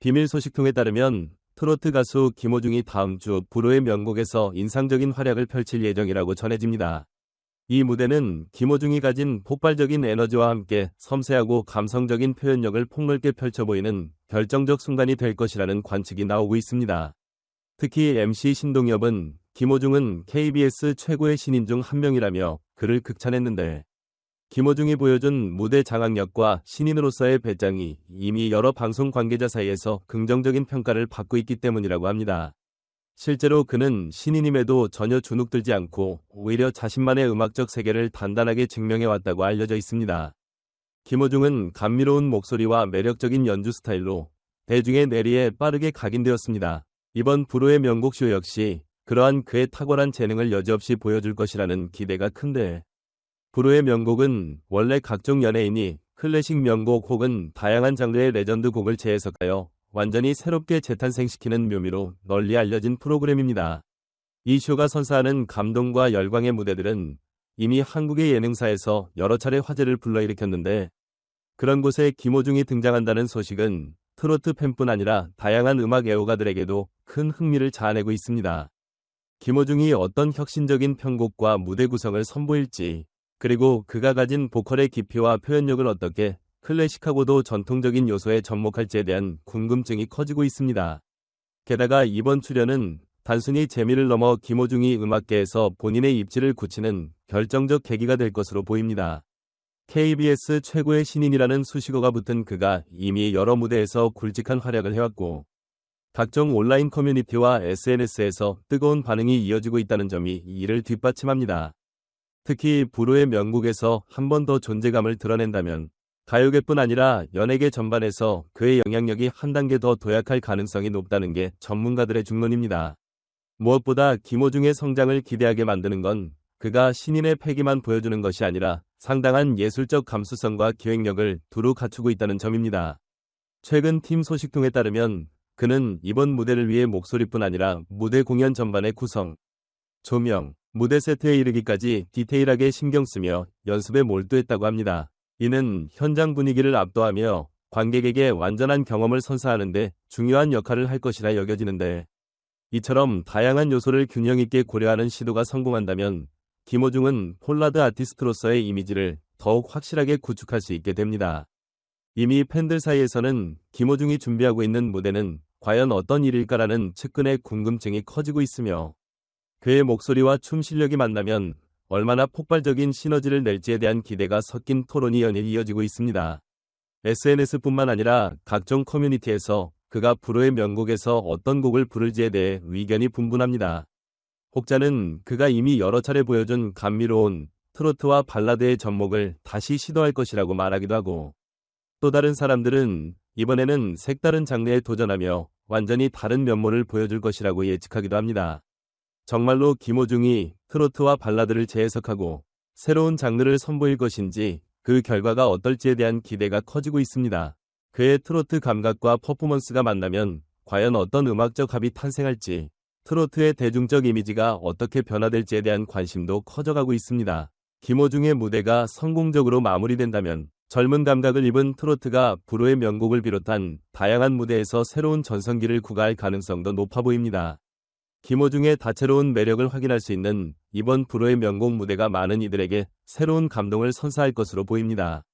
비밀 소식통에 따르면 트로트 가수 김호중이 다음 주 불후의 명곡에서 인상적인 활약을 펼칠 예정이라고 전해집니다. 이 무대는 김호중이 가진 폭발적인 에너지와 함께 섬세하고 감성적인 표현력을 폭넓게 펼쳐 보이는 결정적 순간이 될 것이라는 관측이 나오고 있습니다. 특히 MC 신동엽은 김호중은 KBS 최고의 신인 중 한 명이라며 그를 극찬했는데 김호중이 보여준 무대 장악력과 신인으로서의 배짱이 이미 여러 방송 관계자 사이에서 긍정적인 평가를 받고 있기 때문이라고 합니다. 실제로 그는 신인임에도 전혀 주눅들지 않고 오히려 자신만의 음악적 세계를 단단하게 증명해 왔다고 알려져 있습니다. 김호중은 감미로운 목소리와 매력적인 연주 스타일로 대중의 내리에 빠르게 각인되었습니다. 이번 불후의 명곡쇼 역시 그러한 그의 탁월한 재능을 여지없이 보여줄 것이라는 기대가 큰데 불후의 명곡은 원래 각종 연예인이 클래식 명곡 혹은 다양한 장르의 레전드 곡을 재해석하여 완전히 새롭게 재탄생시키는 묘미로 널리 알려진 프로그램입니다. 이 쇼가 선사하는 감동과 열광의 무대들은 이미 한국의 예능사에서 여러 차례 화제를 불러일으켰는데 그런 곳에 김호중이 등장한다는 소식은 트로트 팬뿐 아니라 다양한 음악 애호가들에게도 큰 흥미를 자아내고 있습니다. 김호중이 어떤 혁신적인 편곡과 무대 구성을 선보일지 그리고 그가 가진 보컬의 깊이와 표현력을 어떻게 클래식하고도 전통적인 요소에 접목할지에 대한 궁금증이 커지고 있습니다. 게다가 이번 출연은 단순히 재미를 넘어 김호중이 음악계에서 본인의 입지를 굳히는 결정적 계기가 될 것으로 보입니다. KBS 최고의 신인이라는 수식어가 붙은 그가 이미 여러 무대에서 굵직한 활약을 해왔고 각종 온라인 커뮤니티와 SNS에서 뜨거운 반응이 이어지고 있다는 점이 이를 뒷받침합니다. 특히 불후의 명곡에서 한 번 더 존재감을 드러낸다면 가요계뿐 아니라 연예계 전반에서 그의 영향력이 한 단계 더 도약할 가능성이 높다는 게 전문가들의 중론입니다. 무엇보다 김호중의 성장을 기대하게 만드는 건 그가 신인의 패기만 보여주는 것이 아니라 상당한 예술적 감수성과 기획력을 두루 갖추고 있다는 점입니다. 최근 팀 소식통에 따르면 그는 이번 무대를 위해 목소리뿐 아니라 무대 공연 전반의 구성, 조명, 무대 세트에 이르기까지 디테일하게 신경 쓰며 연습에 몰두했다고 합니다. 이는 현장 분위기를 압도하며 관객에게 완전한 경험을 선사하는데 중요한 역할을 할 것이라 여겨지는데 이처럼 다양한 요소를 균형 있게 고려하는 시도가 성공한다면 김호중은 폴라드 아티스트로서의 이미지를 더욱 확실하게 구축할 수 있게 됩니다. 이미 팬들 사이에서는 김호중이 준비하고 있는 무대는 과연 어떤 일일까라는 측근의 궁금증이 커지고 있으며 그의 목소리와 춤 실력이 만나면 얼마나 폭발적인 시너지를 낼지에 대한 기대가 섞인 토론이 연일 이어지고 있습니다. SNS뿐만 아니라 각종 커뮤니티에서 그가 불후의 명곡에서 어떤 곡을 부를지에 대해 의견이 분분합니다. 혹자는 그가 이미 여러 차례 보여준 감미로운 트로트와 발라드의 접목을 다시 시도할 것이라고 말하기도 하고 또 다른 사람들은 이번에는 색다른 장르에 도전하며 완전히 다른 면모를 보여줄 것이라고 예측하기도 합니다. 정말로 김호중이 트로트와 발라드를 재해석하고 새로운 장르를 선보일 것인지 그 결과가 어떨지에 대한 기대가 커지고 있습니다. 그의 트로트 감각과 퍼포먼스가 만나면 과연 어떤 음악적 합이 탄생할지 트로트의 대중적 이미지가 어떻게 변화될지에 대한 관심도 커져가고 있습니다. 김호중의 무대가 성공적으로 마무리된다면 젊은 감각을 입은 트로트가 불후의 명곡을 비롯한 다양한 무대에서 새로운 전성기를 구가할 가능성도 높아 보입니다. 김호중의 다채로운 매력을 확인할 수 있는 이번 불후의 명곡 무대가 많은 이들에게 새로운 감동을 선사할 것으로 보입니다.